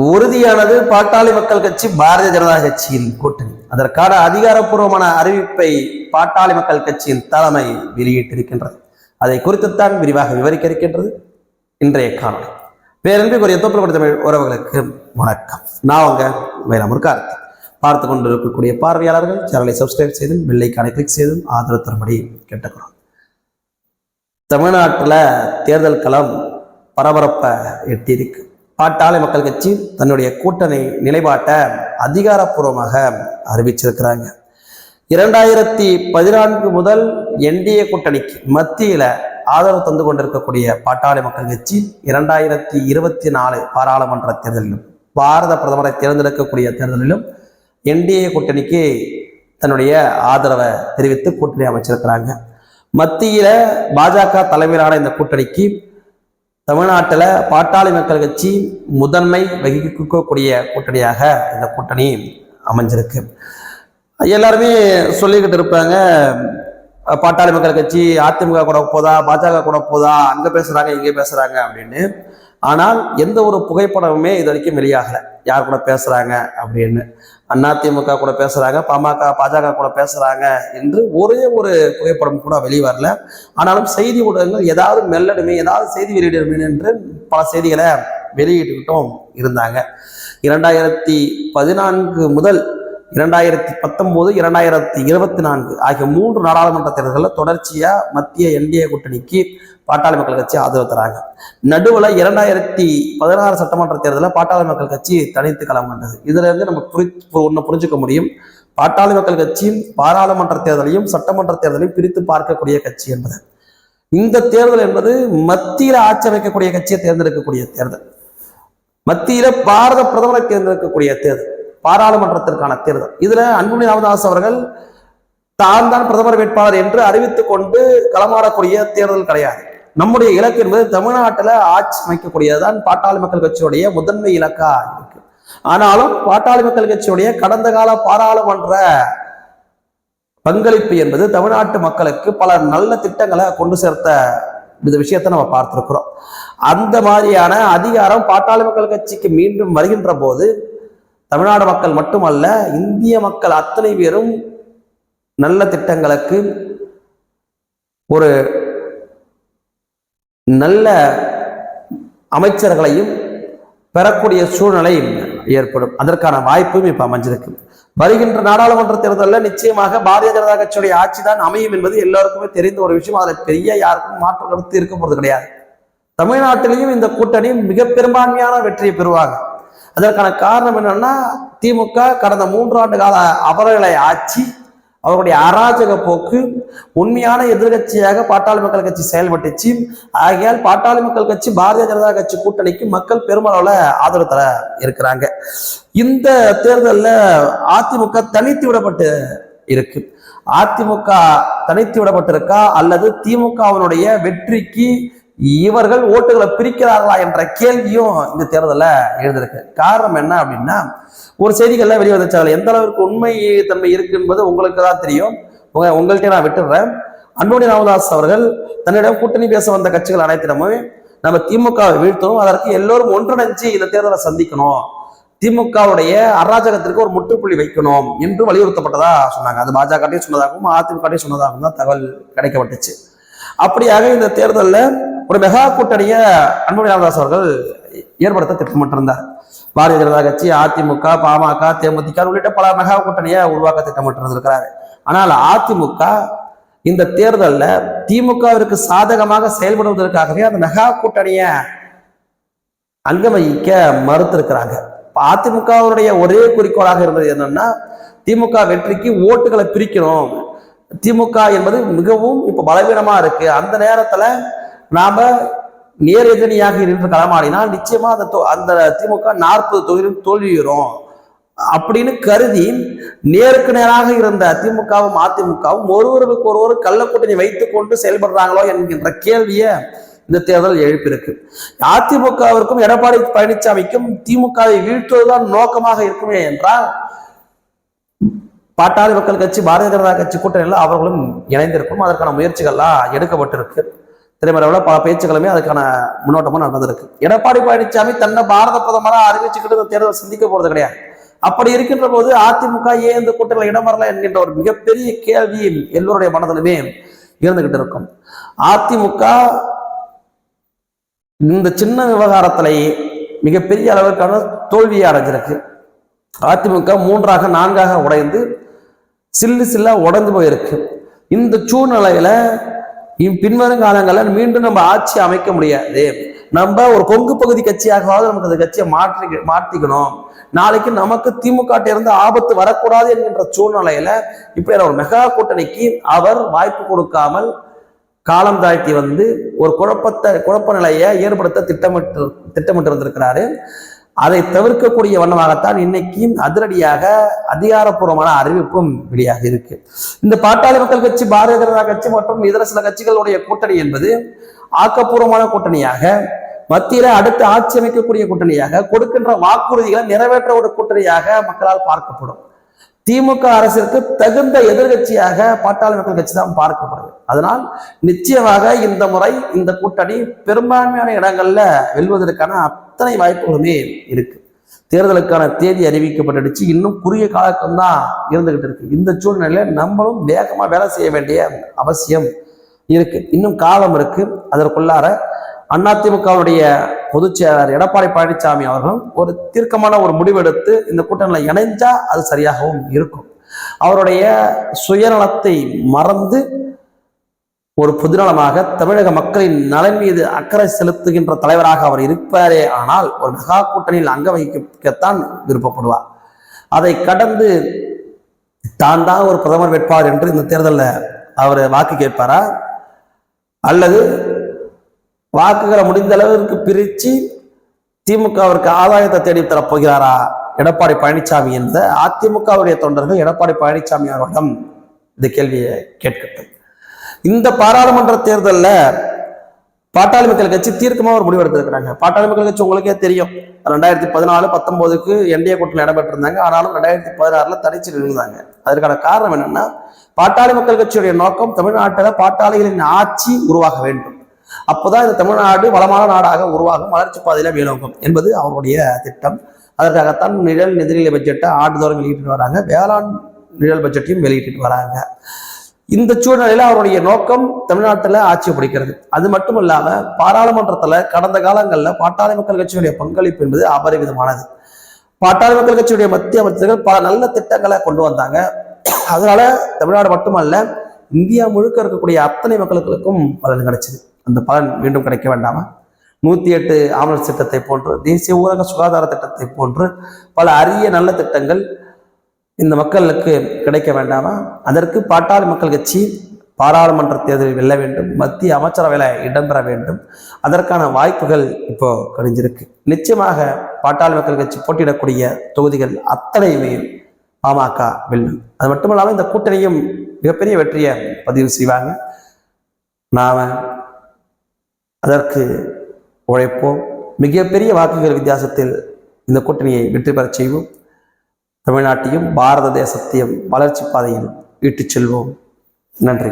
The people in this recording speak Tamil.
உறுதியானது பாட்டாளி மக்கள் கட்சி பாரதிய ஜனதா கட்சியின் கூட்டணி. அதற்கான அதிகாரப்பூர்வமான அறிவிப்பை பாட்டாளி மக்கள் கட்சியின் தலைமை வெளியிட்டிருக்கின்றது. அதை குறித்துத்தான் விரிவாக விவரிக்க இருக்கின்றது இன்றைய காணொளி. பேரன்பிற்குரிய தோப்பு தமிழ் உறவுகளுக்கு வணக்கம். நான் உங்க வேளாமூர் கார்த்தி. பார்த்து கொண்டு இருக்கக்கூடிய பார்வையாளர்கள் சேனலை சப்ஸ்கிரைப் செய்தும் வெள்ளைக்கான கிளிக் செய்தும் ஆதரவு தரும்படி கேட்டுக்கிறோம் தமிழ்நாட்டில் தேர்தல் களம் பரபரப்பை எட்டியிருக்கு. பாட்டாளி மக்கள் கட்சி தன்னுடைய கூட்டணி நிலைப்பாட்டை அதிகாரப்பூர்வமாக அறிவிச்சிருக்கிறாங்க. இரண்டாயிரத்தி பதினான்கு முதல் என்டிஏ கூட்டணிக்கு மத்தியில் ஆதரவு தந்து கொண்டிருக்கக்கூடிய பாட்டாளி மக்கள் கட்சி இரண்டாயிரத்தி இருபத்தி நாலு பாராளுமன்ற தேர்தலிலும் பாரத பிரதமரை தேர்ந்தெடுக்கக்கூடிய தேர்தலிலும் என்டிஏ கூட்டணிக்கு தன்னுடைய ஆதரவை தெரிவித்து கூட்டணி அமைச்சிருக்கிறாங்க. மத்தியில் பாஜக தலைமையிலான இந்த கூட்டணிக்கு தமிழ்நாட்டில் பாட்டாளி மக்கள் கட்சி முதன்மை வகிக்கக்கூடிய கூட்டணியாக இந்த கூட்டணி அமைஞ்சிருக்கு. எல்லாருமே சொல்லிக்கிட்டு இருப்பாங்க பாட்டாளி மக்கள் கட்சி அதிமுக கூட போதா பாஜக கூட போதா அங்கே பேசுகிறாங்க இங்கே பேசுகிறாங்க அப்படின்னு. ஆனால் எந்த ஒரு புகைப்படமுமே இது வரைக்கும் வெளியாகலை. யார் கூட பேசுகிறாங்க அப்படின்னு. அதிமுக கூட பேசுகிறாங்க பாமக பாஜக கூட பேசுகிறாங்க என்று ஒரே ஒரு புகைப்படம் கூட வெளியே வரல. ஆனாலும் செய்தி ஊடகங்கள் ஏதாவது மெல்லடுமே ஏதாவது செய்தி வெளியிடணுமே என்று பல செய்திகளை வெளியிட்டுக்கிட்டும் இருந்தாங்க. இரண்டாயிரத்தி பதினான்கு முதல் இரண்டாயிரத்தி பத்தொம்போது இரண்டாயிரத்தி இருபத்தி நான்கு ஆகிய மூன்று நாடாளுமன்ற தேர்தல்களில் தொடர்ச்சியாக மத்திய என்டிஏ கூட்டணிக்கு பாட்டாளி மக்கள் கட்சி ஆதரவு தராங்க. நடுவில் இரண்டாயிரத்தி பதினாறு சட்டமன்ற தேர்தலில் பாட்டாளி மக்கள் கட்சி தனித்து களம் கண்டது. இதுல இருந்து நம்ம புரி ஒன்று புரிஞ்சுக்க முடியும். பாட்டாளி மக்கள் கட்சியும் பாராளுமன்ற தேர்தலையும் சட்டமன்ற தேர்தலையும் பிரித்து பார்க்கக்கூடிய கட்சி என்பது. இந்த தேர்தல் என்பது மத்தியில ஆட்சி அமைக்கக்கூடிய கட்சியை தேர்ந்தெடுக்கக்கூடிய தேர்தல். மத்தியில பாரத பிரதமரை தேர்ந்தெடுக்கக்கூடிய தேர்தல். பாராளுமன்றத்திற்கான தேர்தல். இதுல அன்புமணி ராமதாஸ் அவர்கள் தான் தான் பிரதமர் வேட்பாளர் என்று அறிவித்துக் கொண்டு களமாடக்கூடிய தேர்தல் கிடையாது. நம்முடைய இலக்கு என்பது தமிழ்நாட்டில் ஆட்சி அமைக்கக்கூடியதுதான் பாட்டாளி மக்கள் கட்சியுடைய முதன்மை இலக்கா இருக்கு. ஆனாலும் பாட்டாளி மக்கள் கட்சியுடைய கடந்த கால பாராளுமன்ற பங்களிப்பு என்பது தமிழ்நாட்டு மக்களுக்கு பல நல்ல திட்டங்களை கொண்டு சேர்த்த இந்த விஷயத்தை நம்ம பார்த்துருக்குறோம். அந்த மாதிரியான அதிகாரம் பாட்டாளி மக்கள் கட்சிக்கு மீண்டும் வருகின்ற போது தமிழ்நாடு மக்கள் மட்டுமல்ல இந்திய மக்கள் அத்தனை பேரும் நல்ல திட்டங்களுக்கு ஒரு நல்ல அமைச்சர்களையும் பெறக்கூடிய சூழ்நிலை ஏற்படும். அதற்கான வாய்ப்பும் இப்ப அமைஞ்சிருக்கு. வருகின்ற நாடாளுமன்ற தேர்தலில் நிச்சயமாக பாரதிய ஜனதா கட்சியுடைய ஆட்சி தான் அமையும் என்பது எல்லாருக்குமே தெரிந்த ஒரு விஷயம். அதில் பெரிய யாருக்கும் மாற்று கருத்து இருக்க போறது கிடையாது. தமிழ்நாட்டிலையும் இந்த கூட்டணி மிக பெரும்பான்மையான வெற்றியை பெறுவாங்க. அதற்கான காரணம் என்னன்னா திமுக கடந்த மூன்றாண்டு கால அவர்களை ஆட்சி அவருடைய அராஜக போக்கு உண்மையான எதிர்கட்சியாக பாட்டாளி மக்கள் கட்சி செயல்பட்டுச்சு. ஆகையால் பாட்டாளி மக்கள் கட்சி பாரதிய ஜனதா கட்சி கூட்டணிக்கு மக்கள் பெருமளவுல ஆதரவு தர இருக்கிறாங்க. இந்த தேர்தலில் அதிமுக தனித்து விடப்பட்டு இருக்கு. அதிமுக தனித்து விடப்பட்டிருக்கா? அல்லது திமுகவினுடைய வெற்றிக்கு இவர்கள் ஓட்டுகளை பிரிக்கிறார்களா என்ற கேள்வியும் இந்த தேர்தலில் எழுந்திருக்கு. காரணம் என்ன அப்படின்னா ஒரு செய்திகள்லாம் வெளியே வந்துச்சாங்க எந்த அளவுக்கு உண்மை தன்மை இருக்கு என்பது உங்களுக்கு தான் தெரியும். உங்க உங்கள்கிட்ட நான் விட்டுடுறேன் அன்புமணி ராமதாஸ் அவர்கள் தன்னிடம் கூட்டணி பேச வந்த கட்சிகள் அனைத்திடமும் நம்ம திமுகவை வீழ்த்தணும். அதற்கு எல்லோரும் ஒன்றிணைஞ்சு இந்த தேர்தலை சந்திக்கணும். திமுகவுடைய அராஜகத்திற்கு ஒரு முற்றுப்புள்ளி வைக்கணும் என்று வலியுறுத்தப்பட்டதா சொன்னாங்க. அது பாஜகட்டையும் சொன்னதாகவும் அதிமுகட்டையும் சொன்னதாகவும் தான் தகவல் கிடைக்கப்பட்டுச்சு. அப்படியாக இந்த தேர்தலில் ஒரு மெகா கூட்டணியை அன்புமணி ராமதாஸ் அவர்கள் ஏற்படுத்த திட்டமிட்டிருந்தார். பாரதிய ஜனதா கட்சி அதிமுக பாமக தேமுதிக உள்ளிட்ட பல மெகா கூட்டணியை உருவாக்க திட்டமிட்டிருந்திருக்கிறாரு. ஆனால் அதிமுக இந்த தேர்தலில் திமுகவிற்கு சாதகமாக செயல்படுவதற்காகவே அந்த மெகா கூட்டணியை அங்கமிக்க மறுத்திருக்கிறாங்க. அதிமுகவுடைய ஒரே குறிக்கோளாக இருந்தது என்னன்னா திமுக வெற்றிக்கு ஓட்டுகளை பிரிக்கணும். திமுக என்பது மிகவும் இப்போ பலவீனமாக இருக்கு. அந்த நேரத்தில் நாம நேர் எதிரியாக இருந்து களமாடினால் நிச்சயமா அந்த அந்த திமுக நாற்பது தொகுதியிலும் தோல்வியுறும். அப்படின்னு கருதி நேருக்கு நேராக இருந்த திமுகவும் அதிமுகவும் ஒருவருக்கு ஒருவர் கள்ளக்கூட்டணி வைத்துக் கொண்டு செயல்படுறாங்களோ என்கின்ற கேள்வியை இந்த தேர்தல் எழுப்பியிருக்கு. அதிமுகவிற்கும் எடப்பாடி பழனிசாமிக்கும் திமுகவை வீழ்த்துவதுதான் நோக்கமாக இருக்குமே என்றால் பாட்டாளி மக்கள் கட்சி பாரதிய ஜனதா கட்சி கூட்டணியில் அவர்களும் இணைந்திருக்கும். அதற்கான முயற்சிகள்லாம் எடுக்கப்பட்டிருக்கு. திரைமறைவில் பல பேச்சுக்களுமே அதுக்கான முன்னோட்டமும் நடந்திருக்கு. எடப்பாடி பழனிசாமி தன்னை பாரத பிரதமராக அறிவிச்சுக்கிட்டு இந்த தேர்தல் சந்திக்க போறது கிடையாது. அப்படி இருக்கின்ற போது அதிமுக ஏன் இந்த கூட்டத்தில் இடம் வரல என்கின்ற ஒரு மிகப்பெரிய கேள்வி எல்லோருடைய மனதிலுமே இருந்துகிட்டு இருக்கும். அதிமுக இந்த சின்ன விவகாரத்திலேயே மிகப்பெரிய அளவிற்கான தோல்வியை அடைஞ்சிருக்கு. அதிமுக மூன்றாக நான்காக உடைந்து சில்லு சில்லா உடைந்து போயிருக்கு. இந்த சூழ்நிலையில பின்வரும் காலங்களில் மீண்டும் நம்ம ஆட்சி அமைக்க முடியாது. நம்ம ஒரு கொங்கு பகுதி கட்சியாகவாவது நமக்கு அந்த கட்சியை மாற்றி மாற்றிக்கணும். நாளைக்கு நமக்கு திமுக இருந்து ஆபத்து வரக்கூடாது என்கின்ற சூழ்நிலையில இப்ப ஒரு மெகா கூட்டணிக்கு அவர் வாய்ப்பு கொடுக்காமல் காலம் தாழ்த்தி வந்து ஒரு குழப்பத்தை குழப்ப நிலையை ஏற்படுத்த திட்டமிட்டு திட்டமிட்டு இருந்திருக்கிறாரு அதை தவிர்க்கக்கூடிய வண்ணமாகத்தான் இன்னைக்கும் அதிரடியாக அதிகாரப்பூர்வமான அறிவிப்பும் வெளியாக இருக்கு. இந்த பாட்டாளி மக்கள் கட்சி பாரதிய ஜனதா கட்சி மற்றும் இதர சில கட்சிகளுடைய கூட்டணி என்பது ஆக்கப்பூர்வமான கூட்டணியாக மத்தியில அடுத்து ஆட்சி அமைக்கக்கூடிய கூட்டணியாக கொடுக்கின்ற வாக்குறுதிகளை நிறைவேற்ற ஒரு கூட்டணியாக மக்களால் பார்க்கப்படும். திமுக அரசிற்கு தகுந்த எதிர்கட்சியாக பாட்டாளி மக்கள் கட்சி தான் பார்க்கப்படுது. அதனால் நிச்சயமாக இந்த முறை இந்த கூட்டணி பெரும்பான்மையான இடங்கள்ல வெல்வதற்கான அத்தனை வாய்ப்புகளுமே இருக்கு. தேர்தலுக்கான தேதி அறிவிக்கப்பட்டுடுச்சு. இன்னும் குறுகிய காலக்கம் தான் இருந்துகிட்டு இருக்கு. இந்த சூழ்நிலையில நம்மளும் வேகமா வேலை செய்ய வேண்டிய அவசியம் இருக்கு. இன்னும் காலம் இருக்கு. அதற்குள்ளார அதிமுகவுடைய பொதுச் செயலாளர் எடப்பாடி பழனிசாமி அவர்களும் ஒரு தீர்க்கமான ஒரு முடிவெடுத்து இந்த கூட்டணியில் இணைஞ்சா அது சரியாகவும் இருக்கும். அவருடைய சுயநலத்தை மறந்து ஒரு பொதுநலமாக தமிழக மக்களின் நலன் மீது அக்கறை செலுத்துகின்ற தலைவராக அவர் இருப்பாரே ஆனால் ஒரு மெகா கூட்டணியில் அங்க வகிக்கத்தான் விருப்பப்படுவார். அதை கடந்து தான் தான் ஒரு பிரதமர் வேட்பாளர் என்று இந்த தேர்தலில் அவர் வாக்கு கேட்பாரா? அல்லது வாக்குகளை முடிந்த அளவிற்கு பிரித்து திமுகவிற்கு ஆதாயத்தை தேடி தரப்போகிறாரா எடப்பாடி பழனிசாமி என்ற அதிமுகவுடைய தொண்டர்கள் எடப்பாடி பழனிசாமி அவரிடம் இந்த கேள்வியை கேட்கட்டும். இந்த பாராளுமன்ற தேர்தலில் பாட்டாளி மக்கள் கட்சி தீர்க்கமாக ஒரு முடிவு எடுத்திருக்கிறாங்க. பாட்டாளி மக்கள் கட்சி உங்களுக்கே தெரியும். ரெண்டாயிரத்தி பதினாலு பத்தொன்பதுக்கு என்டிஏ கூட்டத்தில் இடம்பெற்றிருந்தாங்க. ஆனாலும் ரெண்டாயிரத்தி பதினாறுல தனிச்சு இருந்தாங்க அதற்கான காரணம் என்னன்னா பாட்டாளி மக்கள் கட்சியுடைய நோக்கம் தமிழ்நாட்டில் பாட்டாளிகளின் ஆட்சி உருவாக வேண்டும். அப்போதான் இந்த தமிழ்நாடு வளமான நாடாக உருவாகும் வளர்ச்சி பாதையில மேலோங்கும் என்பது அவருடைய திட்டம். அதற்காகத்தான் நிழல் நிதிநிலை பட்ஜெட்டை ஆண்டுதோறும் வெளியிட்டு வராங்க. வேளாண் நிழல் பட்ஜெட்டையும் வெளியிட்டு வராங்க. இந்த சூழ்நிலையில அவருடைய நோக்கம் தமிழ்நாட்டில் ஆட்சி பிடிக்கிறது. அது மட்டும் இல்லாம பாராளுமன்றத்துல கடந்த காலங்களில் பாட்டாளி மக்கள் கட்சியுடைய பங்களிப்பு என்பது அபரிவிதமானது பாட்டாளி மக்கள் கட்சியுடைய மத்திய அமைச்சர்கள் பல நல்ல திட்டங்களை கொண்டு வந்தாங்க. அதனால தமிழ்நாடு மட்டுமல்ல இந்தியா முழுக்க இருக்கக்கூடிய அத்தனை மக்களுக்கும் பலன் கிடைச்சது. அந்த பலன் மீண்டும் கிடைக்க வேண்டாமா? நூற்றி எட்டு ஆம்புலன்ஸ் திட்டத்தை போன்று தேசிய ஊரக சுகாதார திட்டத்தை போன்று பல அரிய நல்ல திட்டங்கள் இந்த மக்களுக்கு கிடைக்க வேண்டாமா? அதற்கு பாட்டாளி மக்கள் கட்சி பாராளுமன்ற தேர்தலில் வெல்ல வேண்டும் மத்திய அமைச்சரவையில் இடம்பெற வேண்டும். அதற்கான வாய்ப்புகள் இப்போ கணிஞ்சிருக்கு. நிச்சயமாக பாட்டாளி மக்கள் கட்சி போட்டியிடக்கூடிய தொகுதிகள் அத்தனையுமே பாமக வெல்லும். அது மட்டும் இல்லாமல் இந்த கூட்டணியும் மிகப்பெரிய வெற்றியை பதிவு செய்வாங்க. நாம அதற்கு உழைப்போம். மிகப்பெரிய வாக்குகள் வித்தியாசத்தில் இந்த கூட்டணியை வெற்றி பெறச் செய்வோம். தமிழ்நாட்டையும் பாரத தேசத்தையும் வளர்ச்சி பாதையில் இட்டுச் செல்வோம். நன்றி.